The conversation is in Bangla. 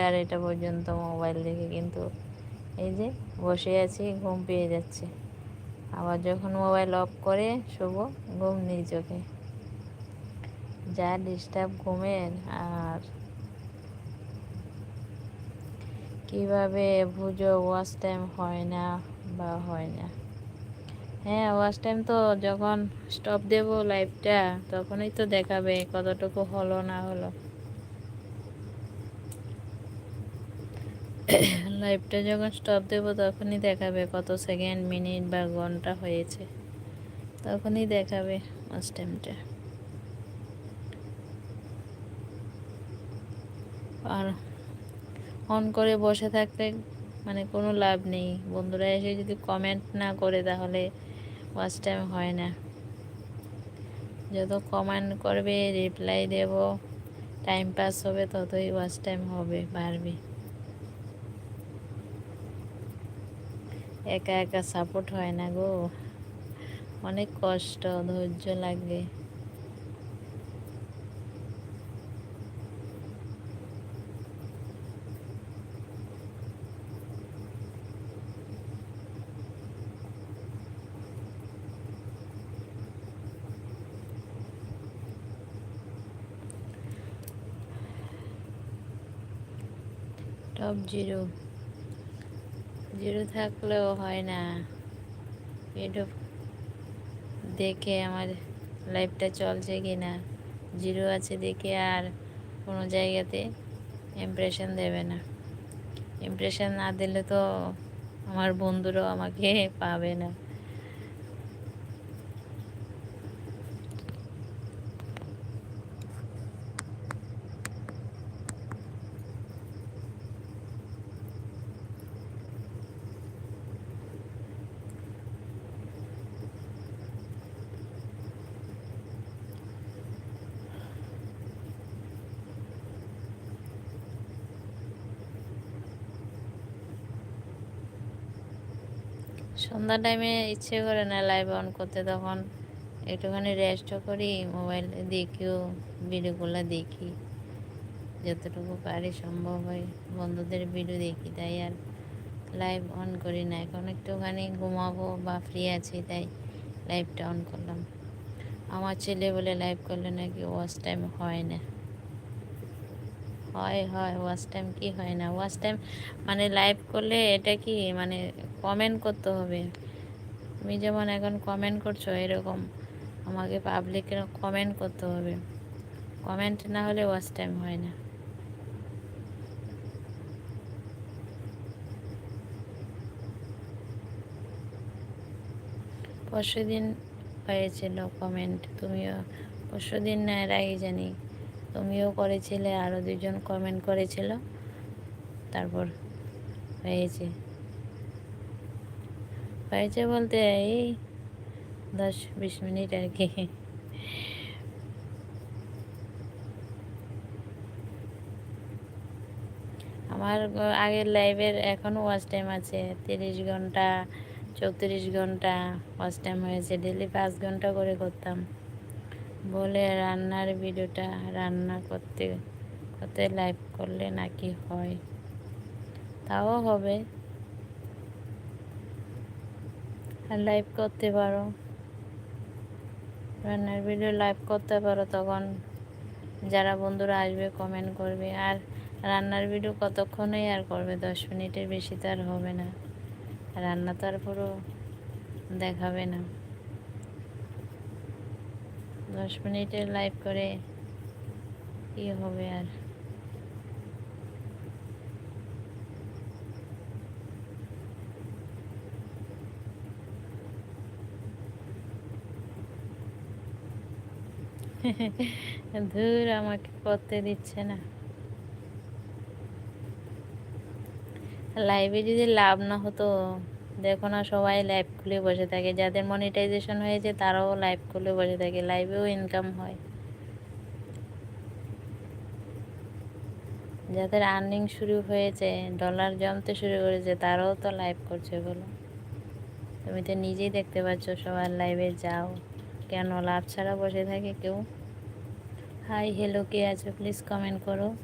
আড়াইটা পর্যন্ত মোবাইল দেখে কিন্তু এই যে বসে আছি, ঘুম পেয়ে যাচ্ছে। আবার যখন মোবাইল অফ করে শুভ ঘুম নেই চোখে। যা ডিস্টার্ব ঘুমের আর কীভাবে বুঝো ওয়াচ টাইম হয় না বা হয় না। হ্যাঁ ওয়াচ টাইম তো যখন স্টপ দেব লাইভটা তখনই তো দেখাবে কতটুকু হলো না হলো। লাইভটা যখন স্টপ দেব, তখনই দেখাবে কত সেকেন্ড মিনিট বা ঘণ্টা হয়েছে। তখনই দেখাবে ওয়াচ টাইমটা আর অন করে বসে থাকতে মানে কোনো লাভ নেই। বন্ধুরা এসে যদি কমেন্ট না করে, তাহলে ওয়াচ টাইম হয় না। যত কমেন্ট করবে রিপ্লাই দেব টাইম পাস হবে, ততই ওয়াচ টাইম হবে, বাড়বে। একা একা সাপোর্ট হয় না গো। অনেক কষ্ট ধৈর্য লাগে। টপ জিরো জিরো থাকলেও হয় না। ইউটিউব দেখে আমার লাইফটা চলছে কি না জিরো আছে দেখে আর কোনো জায়গাতে ইমপ্রেশন দেবে না। ইমপ্রেশন না দিলে তো আমার বন্ধুরাও আমাকে পাবে না। সন্ধ্যা টাইমে ইচ্ছে করে না লাইভ অন করতে, তখন একটুখানি রেস্টও করি মোবাইল দেখিও ভিডিওগুলো দেখি। যতটুকু পারি সম্ভব হয়, বন্ধুদের ভিডিও দেখি, তাই আর লাইভ অন করি না। এখন একটুখানি ঘুমাবো বা ফ্রি আছি, তাই লাইভটা অন করলাম। আমার ছেলে বলে লাইভ করলে নাকি ওয়াচ টাইম হয় না। হয় হয়। ওয়াচ টাইম কি হয় না? ওয়াচ টাইম মানে লাইভ করলে এটা কি মানে কমেন্ট করতে হবে? তুমি যেমন এখন কমেন্ট করছ এরকম, আমাকে পাবলিকের কমেন্ট করতে হবে। কমেন্ট না হলে ওয়াচ টাইম হয় না। পরশু দিন হয়েছিল কমেন্ট তুমিও পরশু দিন না, এর আগে জানি। তুমিও করেছিলে আরও দুজন কমেন্ট করেছিল। তারপর হয়েছে। হয়েছে বলতে এই দশ বিশ মিনিট আর কি। আমার আগের লাইভের এখনও ওয়াচ টাইম আছে, তিরিশ ঘণ্টা, চৌত্রিশ ঘণ্টা ওয়াচ টাইম হয়েছে ডেলি পাঁচ ঘণ্টা করে করতাম। বলে রান্নার ভিডিওটা রান্না করতে করতে লাইভ করলে নাকি হয়? তাও হবে। আর লাইভ করতে পারো। রান্নার ভিডিও লাইভ করতে পারো তখন। যারা বন্ধুরা আসবে কমেন্ট করবে। আর রান্নার ভিডিও কতক্ষণই আর করবে? দশ মিনিটের বেশি তো আর হবে না। রান্না তো আর পুরো দেখাবে না। দশ মিনিটের লাইভ করে কি হবে আর? ধুর, আমাকে করতে দিচ্ছে না। লাইভে যদি লাভ না হতো দেখো না, সবাই লাইভ খুলে বসে থাকে। যাদের মনিটাইজেশন হয়েছে, তারাও লাইভ খুলে বসে থাকে। লাইভেও ইনকাম হয়। যাদের আর্নিং শুরু হয়েছে ডলার জমতে শুরু করেছে, তারাও তো লাইভ করছে বলো। তুমি তো নিজেই দেখতে পাচ্ছ সবার লাইভে যাও। কেন, লাভ ছাড়া বসে থাকে কেউ? হাই হ্যালো কে আছো? প্লিজ কমেন্ট করো।